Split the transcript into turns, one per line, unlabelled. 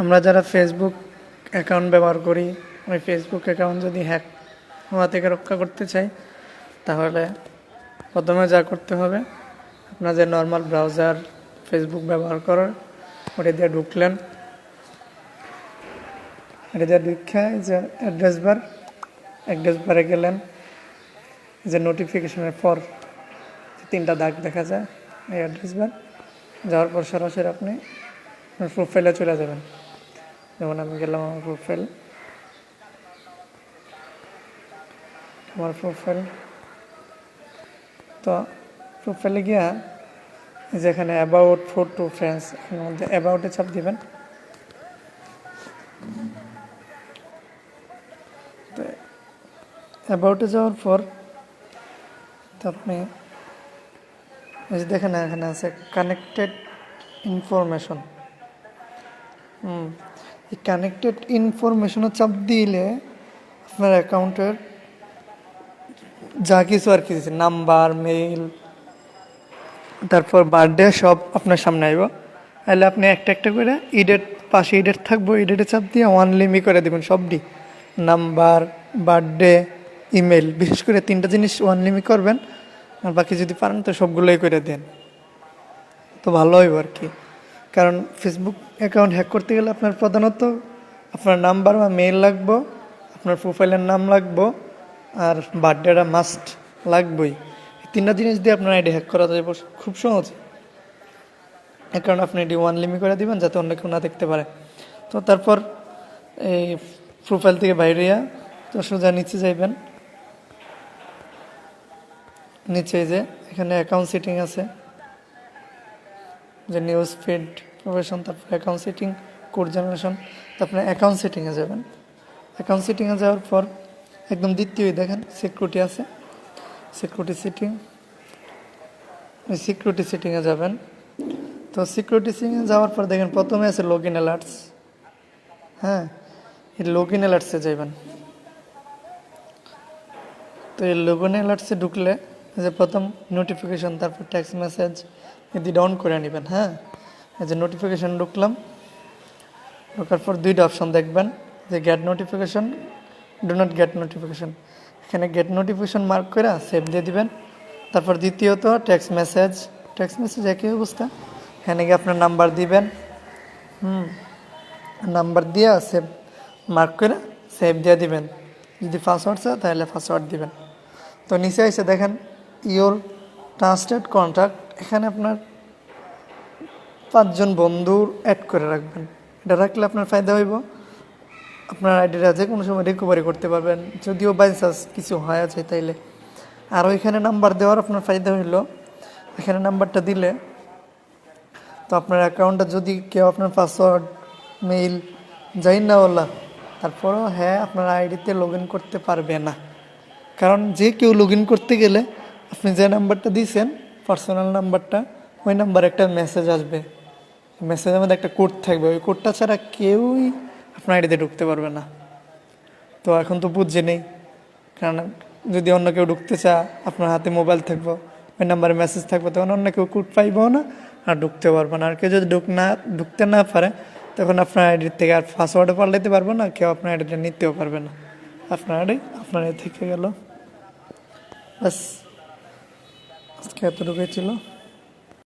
আমরা যারা Facebook account ব্যবহার করি ওই ফেসবুক অ্যাকাউন্ট যদি হ্যাক হওয়া থেকে রক্ষা করতে চাই, তাহলে প্রথমে যা করতে হবে, আপনার যে নর্মাল ব্রাউজার ফেসবুক ব্যবহার করার, ওটা দিয়ে ঢুকলেন। এটা দিয়ে ঢুকে এই যে অ্যাড্রেস বার অ্যাড্রেস বারে গেলেন। যে নোটিফিকেশনের পর তিনটা দাগ দেখা যায়, এই অ্যাড্রেস বার যাওয়ার পর সরাসরি আপনি প্রোফাইলে চলে যাবেন। যেমন আমি গেলাম আমার প্রোফাইল আমার প্রোফাইল তো প্রোফাইলে গিয়া যেখানে অ্যাবাউট ফটো ফ্রেন্ডস এর মধ্যে অ্যাবাউটে চাপ দিবেন তো অ্যাবাউটে যাওয়ার পর তো আপনি এই যে দেখেন এখানে আছে কানেক্টেড ইনফরমেশন হুম এই কানেক্টেড ইনফরমেশনও চাপ দিলে আপনার অ্যাকাউন্টের যা কিছু আর কি দিচ্ছে নাম্বার মেইল তারপর বার্থডে সব আপনার সামনে আইব। তাহলে আপনি একটা একটা করে ইডেট পাশে ইডেট থাকব ইডেটে চাপ দিয়ে ওয়ান লিমি করে দেবেন সবটি। নাম্বার বার্থডে ইমেল বিশেষ করে তিনটা জিনিস ওয়ান লিমি করবেন। আর বাকি যদি পারেন তো সবগুলোই করে দেন। তো ভালো হইব আর কি। কারণ ফেসবুক অ্যাকাউন্ট হ্যাক করতে গেলে আপনার প্রধানত আপনার নাম্বার বা মেইল লাগবো, আপনার প্রোফাইলের নাম লাগবো আর বার্থডেটা মাস্ট লাগবেই। তিনটা জিনিস দিয়ে আপনার আইডি হ্যাক করা যাবে খুব সহজে। কারণে আপনি এটি ওয়ান লিমি করে দিবেন যাতে অন্য কেউ না দেখতে পারে। তো তারপর এই প্রোফাইল থেকে বাইরে তো সোজা নিচে যাইবেন। নিচে যে এখানে অ্যাকাউন্ট সেটিং আছে। যে নিউজ ফিড প্রফেশন তারপর অ্যাকাউন্ট সেটিং কোড জেনারেশন তারপরে অ্যাকাউন্ট সেটিংয়ে যাবেন। অ্যাকাউন্ট সেটিংয়ে যাওয়ার পর একদম দ্বিতীয় দেখেন সিকিউরিটি আছে। সিকিউরিটি সেটিং সিকিউরিটি সেটিংয়ে যাবেন। তো সিকিউরিটি সেটিংয়ে যাওয়ার পর দেখেন, প্রথমে আছে লগ ইন অ্যালার্টস হ্যাঁ এই লগ ইন অ্যালার্টসে যাবেন তো এই লগ ইন অ্যালার্টসে ঢুকলে যে প্রথম নোটিফিকেশন তারপর টেক্সট মেসেজ এদি ডাউন করে নেবেন হ্যাঁ? এই যে নোটিফিকেশন ঢুকলাম, ঢোকার পর দুইটা অপশান দেখবেন, যে get notification do not get notification এখানে গেট নোটিফিকেশন মার্ক করে সেভ দিয়ে দিবেন। তারপর দ্বিতীয়ত টেক্সট মেসেজ টেক্সট মেসেজ একই অবস্থা। এখানে গিয়ে আপনার নাম্বার দিবেন, হুম নাম্বার দিয়ে সেভ মার্ক করে সেভ দিয়ে দিবেন। যদি পাসওয়ার্ড চায়, তাহলে পাসওয়ার্ড দিবেন। তো নিচে এসে দেখেন ইওর ট্রান্সলেট কন্ট্যাক্ট এখানে আপনার পাঁচজন বন্ধুর অ্যাড করে রাখবেন। এটা রাখলে আপনার ফায়দা হইব। আপনার আইডিটা যে কোনো সময় রিকভারি করতে পারবেন। যদিও বাই চান্স কিছু হয় আছে তাইলে। আর ওইখানে নাম্বার দেওয়ার আপনার ফায়দা হইল। এখানে নাম্বারটা দিলে তো আপনার অ্যাকাউন্টটা যদি কেউ আপনার পাসওয়ার্ড মেইল যাই না বলা তারপরেও হ্যাঁ আপনার আইডিতে লগ করতে পারবে না। কারণ যে কেউ লগ করতে গেলে আপনি যে নাম্বারটা দিয়েছেন পার্সোনাল নাম্বারটা, ওই নাম্বারে একটা মেসেজ আসবে। মেসেজের মধ্যে একটা কোড থাকবে। ওই কোডটা ছাড়া কেউই আপনার আইডিতে ঢুকতে পারবে না। তো এখন তো বুঝছে নেই। কারণ যদি অন্য কেউ ঢুকতে চা আপনার হাতে মোবাইল থাকব, ওই নাম্বারে মেসেজ থাকবে, তখন অন্য কেউ কোড পাইবও না আর ঢুকতে পারবে না। আর কেউ যদি ঢুক না, ঢুকতে না পারে, তখন আপনার আইডির থেকে আর পাসওয়ার্ডও পাল্টাতে পারবে না, কেউ আপনার আইডিটা নিতেও পারবে না। আপনার আইডি আপনার থেকে গেল। বাস আজকে এতটুকুই ছিল।